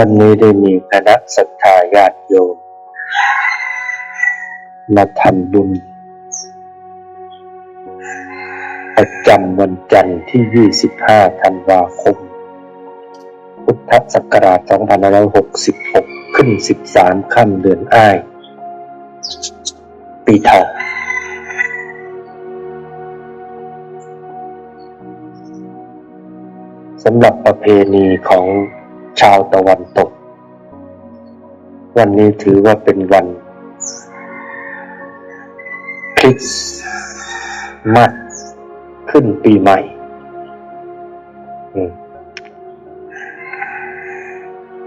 วันนี้ได้มีคณะศรัทธาญาติโยมมาทำบุญประจำวันจันทร์ที่ 25 ธันวาคม พุทธศักราช 2566 ขึ้น 13 ค่ำเดือนอ้าย ปีเถาะสำหรับประเพณีของ ชาวตะวันตก วันนี้ถือว่าเป็นวันคริสต์มาสขึ้นปีใหม่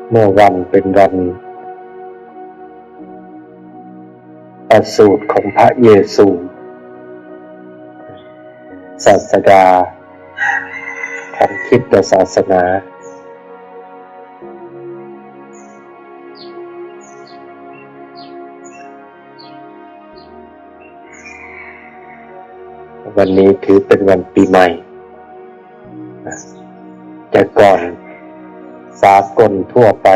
เมื่อวันเป็นวันประสูติของพระเยซูศาสดาของคิดศาสนา วันนี้ถือเป็นวันปีใหม่นะแต่ก่อนสากลทั่วไป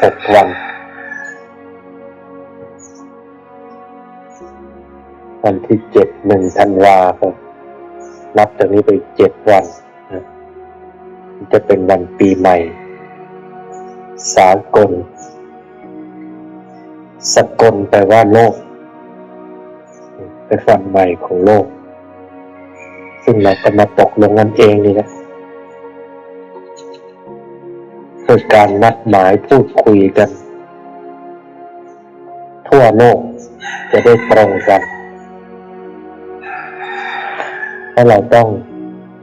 หกวัน วันที่เจ็ดหนึ่งธันวาคมนับจากนี้ไปเจ็ดวันจะเป็นวันปีใหม่ สากล สกลแปลว่าโลก เป็นวันใหม่ของโลก ซึ่งเราก็มาตกลงกันเองนี่นะโดยการนัดหมายพูดคุยกัน ทั่วโลกจะได้ตรงกันเพราะเราต้อง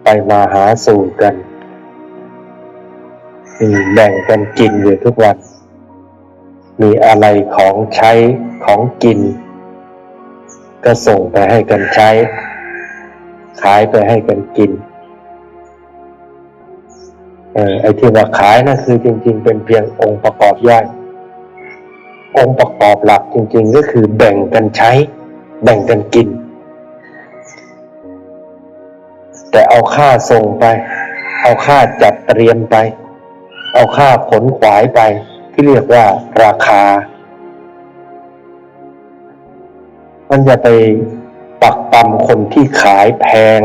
ไปมาหาสู่กันมีแบ่งกันกินอยู่ทุกวัน มีอะไรของใช้ของกิน ก็ส่งไปให้กันใช้ ขายไปให้กันกินเออไอ้ที่ว่าขายนะคือจริง ๆ เป็นเพียงองค์ประกอบย่อยองค์ประกอบหลักจริง ๆ ก็คือแบ่งกันใช้ แบ่งกันกิน แต่เอาค่าส่งไป เอาค่าจัดเตรียมไป เอาค่าขนขวายไปที่เรียกว่าราคา มันจะไปปักปั๊มคนที่ขายแพง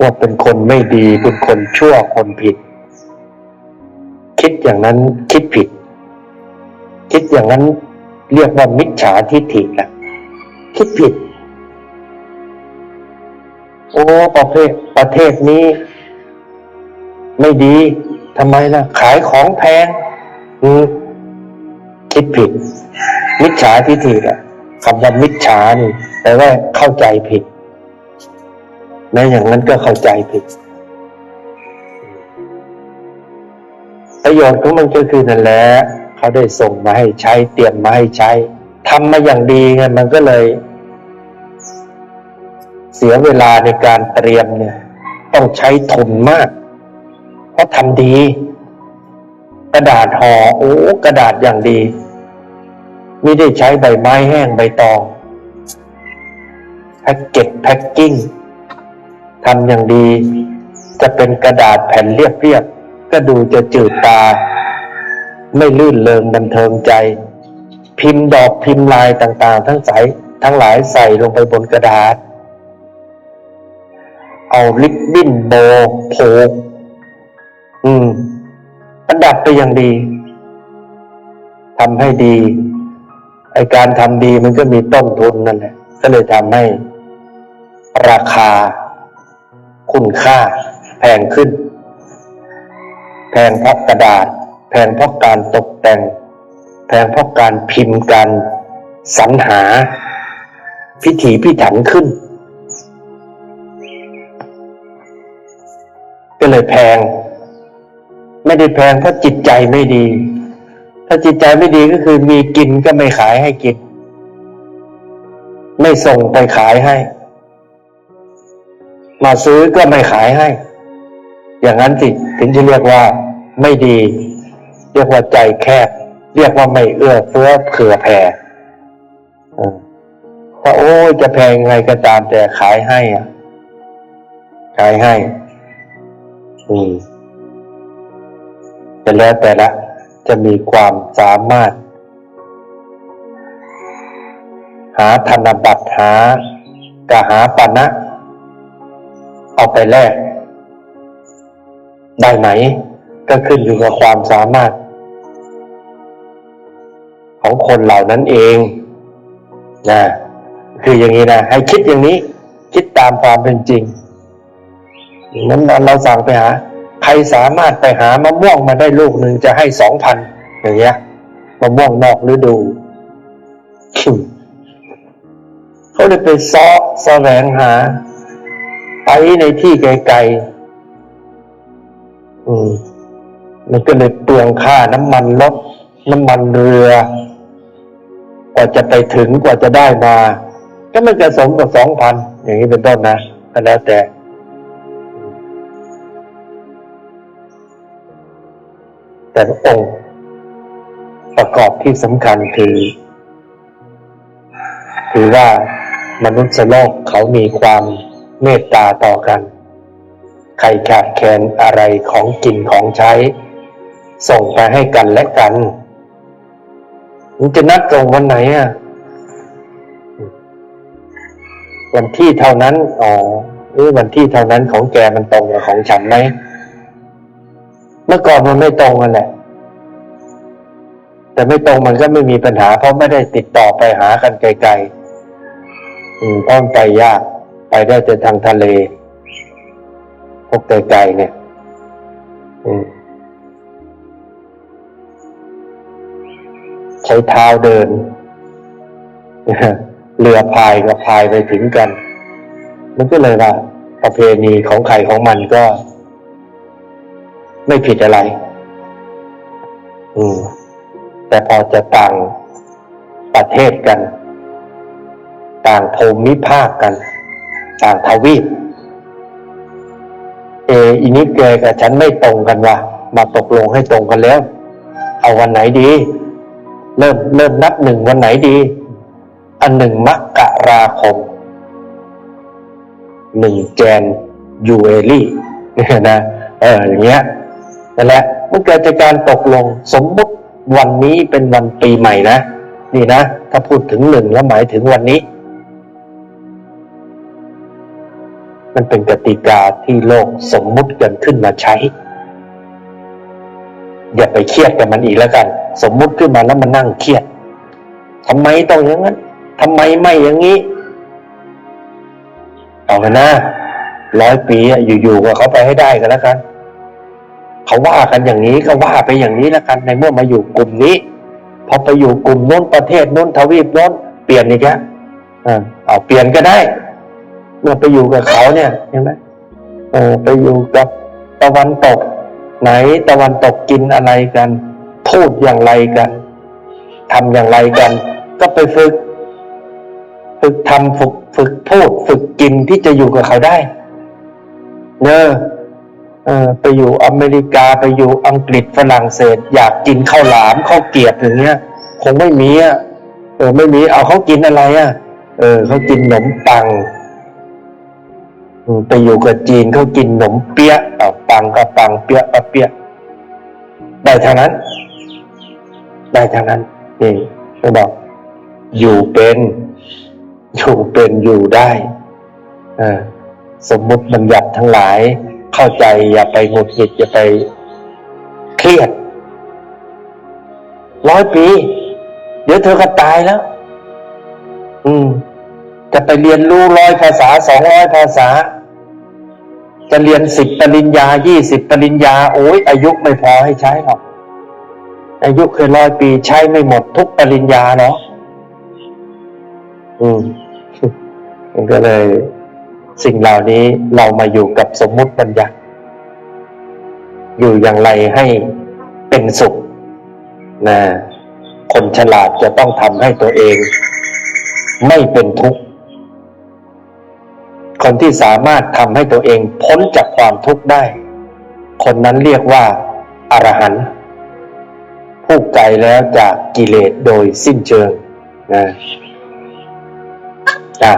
ว่าเป็นคนไม่ดีเป็นคนชั่วคนผิด คิดอย่างนั้นคิดผิด คิดอย่างนั้นเรียกว่ามิจฉาทิฏฐิละคิดผิด โอ้ประเภทประเทศนี้ ไม่ดีทำไมล่ะ ขายของแพงอืม คิดผิด มิจฉาทิฏฐิอะคำว่ามิจฉานี่แปลว่าเข้าใจผิดแม้อย่างนั้นก็เข้าใจผิด ประโยชน์ของมันก็คือนั่นแหละเขาได้ส่งมาให้ใช้เตรียมมาให้ใช้ทำมาอย่างดีไงมันก็เลย เสียเวลาในการเตรียมเนี่ย ต้องใช้ทุนมาก เพราะทำดี กระดาษห่อโอ้กระดาษอย่างดี ไม่ได้ใช้ใบไม้แห้งใบตองแพ็กเก็ตแพ็กกิ้งทำอย่างดี จะเป็นกระดาษแผ่นเรียบๆก็ดูจะจืดตา ไม่ลื่นเริงบันเทิงใจ พิมพ์ดอกพิมพ์ลายต่างๆ ทั้งสายทั้งหลายใส่ลงไปบนกระดาษ เอาลิปบิ้นโบโผอืมประดับไปอย่างดีทำให้ดี ไอการทำดีมันก็มีต้นทุนนั่นแหละ ก็เลยทำให้ราคา คุณค่า แพงขึ้น แพงเพราะกระดาษ แพงเพราะการตกแต่ง แพงเพราะการพิมพ์การสรรหา พิถีพิถันขึ้น ก็เลยแพง ไม่ได้แพงเพราะจิตใจไม่ดี ถ้าจิตใจไม่ดีก็คือมีกินก็ไม่ขายให้กิน ไม่ส่งไปขายให้ มาซื้อก็ไม่ขายให้ อย่างนั้นสิถึงจะเรียกว่าไม่ดี เรียกว่าใจแคบ เรียกว่าไม่เอื้อเฟื้อเผื่อแผ่เพราะโอ้จะแพงไงก็ตามแต่ขายให้อะ ขายให้ อืมแต่แล้วแต่ละ จะมีความสามารถ หาธนบัตรหากหาปณะเอาไปแลกได้ไหม ก็ขึ้นอยู่กับความสามารถ ของคนเหล่านั้นเองนะคืออย่างนี้นะให้คิดอย่างนี้ คิดตามความเป็นจริงนั้นเราสั่งไปหา ใครสามารถไปหามะม่วงมาได้ลูกหนึ่งจะให้สองพันอย่างเงี้ยมะม่วงนอกฤดูเขาเลยไปซ้อแสวงหา ไปในที่ไกลๆอืมมันก็เลยเปลืองค่าน้ำมันรถน้ำมันเรือกว่าจะไปถึงกว่าจะได้มา ก็ไม่กระสมกับสองพันอย่างนี้เป็นต้นนะก็แล้วแต่ แต่องค์ประกอบที่สำคัญคือ คือว่ามนุษย์โลกเขามีความเมตตาต่อกัน ใครขาดแคลนอะไรของกินของใช้ ส่งไปให้กันและกันมันจะนัดตรงวันไหนอะวันที่เท่านั้น อ๋อเออวันที่เท่านั้นของแกมันตรงกับของฉันไหม เมื่อก่อนมันไม่ตรงกันแหละ แต่ไม่ตรงมันก็ไม่มีปัญหา เพราะไม่ได้ติดต่อไปหากันไกลๆอืมเพราะมันไปยาก ไปได้แต่ทางทะเล พวกไกลๆเนี่ย อืมใช้เท้าเดิน เรือพายกับพายไปถึงกัน มันก็เลยว่าประเพณีของใครของมันก็ ไม่ผิดอะไร อืม แต่พอจะต่างประเทศกัน ต่างภูมิภาคกัน ต่างทวีป เออีนี้แกกับฉันไม่ตรงกันว่ะ มาตกลงให้ตรงกันแล้ว เอาวันไหนดี เริ่มเริ่มนับหนึ่งวันไหนดี อันหนึ่งมกราคมหนึ่งแจนยูเอลี่นะ เอออย่างเงี้ย นั่นแหละมันเกิดจากการตกลงสมมุติวันนี้เป็นวันปีใหม่นะ นี่นะ ถ้าพูดถึงหนึ่งแล้วหมายถึงวันนี้ มันเป็นกติกาที่โลกสมมุติกันขึ้นมาใช้ อย่าไปเครียดกับมันอีกแล้วกัน สมมุติขึ้นมาแล้วมันนั่งเครียดทำไมต้องอย่างนั้นทำไมไม่อย่างนี้เอากันนะร้อยปีอยู่ๆก็เขาไปให้ได้กันแล้วกัน เขาว่ากันอย่างนี้ก็ว่าไปอย่างนี้แล้วกันในเมื่อมาอยู่กลุ่มนี้ พอไปอยู่กลุ่มน้นประเทศน้นทวีปน้นเปลี่ยนอีกแล้วอ่เอาเปลี่ยนก็ได้ เมื่อไปอยู่กับเขาเนี่ยเห็นไหมเออไปอยู่กับตะวันตก ไหนตะวันตกกินอะไรกัน พูดอย่างไรกันทำอย่างไรกัน ก็ไปฝึก ฝึกทำฝึกฝึกพูด ฝึกกินที่จะอยู่กับเขาได้เนอะเออ ไปอยู่อเมริกาไปอยู่อังกฤษฝรั่งเศส อยากกินข้าวหลามข้าวเกรียบอย่างเงี้ยคงไม่มีอะเออไม่มีเอาเขากินอะไรอะ เออเขากินขนมปังไปอยู่กับจีนเขากินขนมเปี๊ยะเอาปังก็ปังเปี๊ยะก็เปี๊ยะได้เท่านั้น ได้เท่านั้นนี่เขาบอก อยู่เป็นอยู่เป็นอยู่ได้สมมุติบัญญัติทั้งหลาย เข้าใจอย่าไปหงุดหงิดอย่าไปเครียดร้อยปี เดี๋ยวเธอก็ตายแล้ว อืม จะไปเรียนรู้ร้อยภาษาสองร้อยภาษา จะเรียนสิบปริญญายี่สิบปริญญา โอ้ยอายุไม่พอให้ใช้หรอก อายุเคยร้อยปีใช้ไม่หมดทุกปริญญาเนาะอืมมันก็เลย สิ่งเหล่านี้เรามาอยู่กับสมมุติบัญญัติ อยู่อย่างไรให้เป็นสุขนะคนฉลาดจะต้องทำให้ตัวเอง ไม่เป็นทุกข์ คนที่สามารถทำให้ตัวเองพ้นจากความทุกข์ได้ คนนั้นเรียกว่าอรหันต์ผู้ไกลแล้วจากกิเลสโดยสิ้นเชิงนะอะ